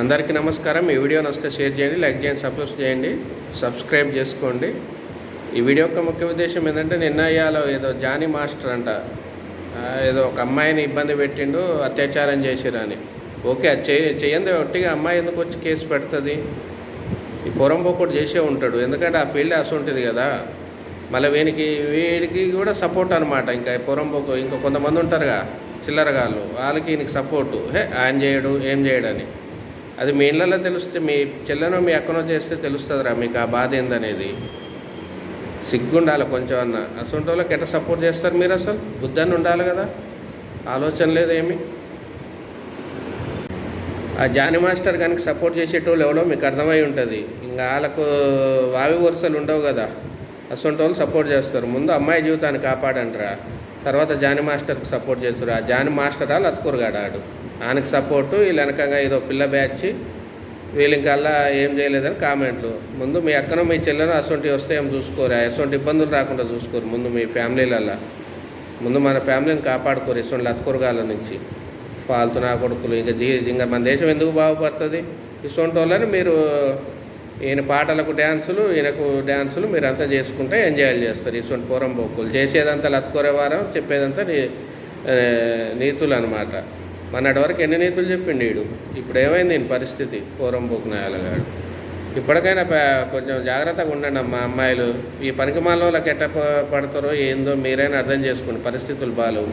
అందరికీ నమస్కారం. ఈ వీడియో వస్తే షేర్ చేయండి లైక్ చేయండి సపోర్ట్ చేయండి సబ్స్క్రైబ్ చేసుకోండి. ఈ వీడియో యొక్క ముఖ్య ఉద్దేశం ఏంటంటే నిన్న ఇవాళ ఏదో జానీ మాస్టర్ అంట ఏదో ఒక అమ్మాయిని ఇబ్బంది పెట్టిండు అత్యాచారం చేసిరని. ఓకే అది చేయ చేయండి ఒట్టిగా అమ్మాయి ఎందుకు వచ్చి కేసు పెడుతుంది? ఈ పొరంబోకుడు చేసే ఉంటాడు. ఎందుకంటే ఆ ఫీల్డ్ అసలు ఉంటుంది కదా. మళ్ళీ వీనికి వీడికి కూడా సపోర్ట్ అనమాట ఇంకా పొరంబోకు ఇంకా కొంతమంది ఉంటారుగా చిల్లరగాళ్ళు వాళ్ళకి ఈయనకి సపోర్టు. హే ఆయన చేయడు ఏం చేయడని. అది మీ ఇళ్ళలో తెలిస్తే మీ చెల్లెనో మీ అక్కనో చేస్తే తెలుస్తుందిరా మీకు ఆ బాధ ఏందనేది. సిగ్గుండాలి కొంచెం అన్న. అసలు వాళ్ళకి ఎట్లా సపోర్ట్ చేస్తారు మీరు అసలు? బుద్ధాన్ని ఉండాలి కదా. ఆలోచన లేదేమి ఆ జానీ మాస్టర్ కనుక సపోర్ట్ చేసేటోళ్ళు ఎవడో మీకు అర్థమై ఉంటుంది. ఇంకా వాళ్ళకు వావి వరుసలు ఉండవు కదా. అసలు వాళ్ళు సపోర్ట్ చేస్తారు. ముందు అమ్మాయి జీవితాన్ని కాపాడంటారా తర్వాత జాని మాస్టర్కి సపోర్ట్ చేస్తారు ఆ జాని మాస్టర్ వాళ్ళు అతుకురుగాడు ఆడు? ఆయనకు సపోర్టు వీళ్ళు వెనకంగా ఏదో పిల్ల బ్యాచ్ వీళ్ళు ఇంకల్లా ఏం చేయలేదని కామెంట్లు. ముందు మీ అక్కను మీ చెల్లెను అసొంటి వస్తే ఏం చూసుకోరు అసొంటి ఇబ్బందులు రాకుండా చూసుకోరు ముందు మీ ఫ్యామిలీలల్లా. ముందు మన ఫ్యామిలీని కాపాడుకోరు ఇటువంటి అతుకురగాల నుంచి. ఫాల్తు కొడుకులు ఇంకా జీ ఇంకా మన దేశం ఎందుకు బాగుపడుతుంది? ఇటువంటి వాళ్ళని మీరు ఈయన పాటలకు డ్యాన్సులు ఈయనకు డ్యాన్సులు మీరు అంతా చేసుకుంటే ఎంజాయ్ చేస్తారు. ఇటువంటి పూరం బొక్కులు చేసేదంతా లత్కొరేవారం చెప్పేదంతా నీ నీతులు అనమాట మొన్నటి వరకు ఎన్ని నీతులు చెప్పిండు వీడు ఇప్పుడు ఏమైంది ఈయన పరిస్థితి? పూరం బొక్కు నాయలగాడు ఇప్పటికైనా కొంచెం జాగ్రత్తగా ఉండండి అమ్మా అమ్మాయిలు. ఈ పనికి వాళ్ళకి ఎట్ట పడతారో ఏందో మీరైనా అర్థం చేసుకోండి పరిస్థితులు బాగాలేవు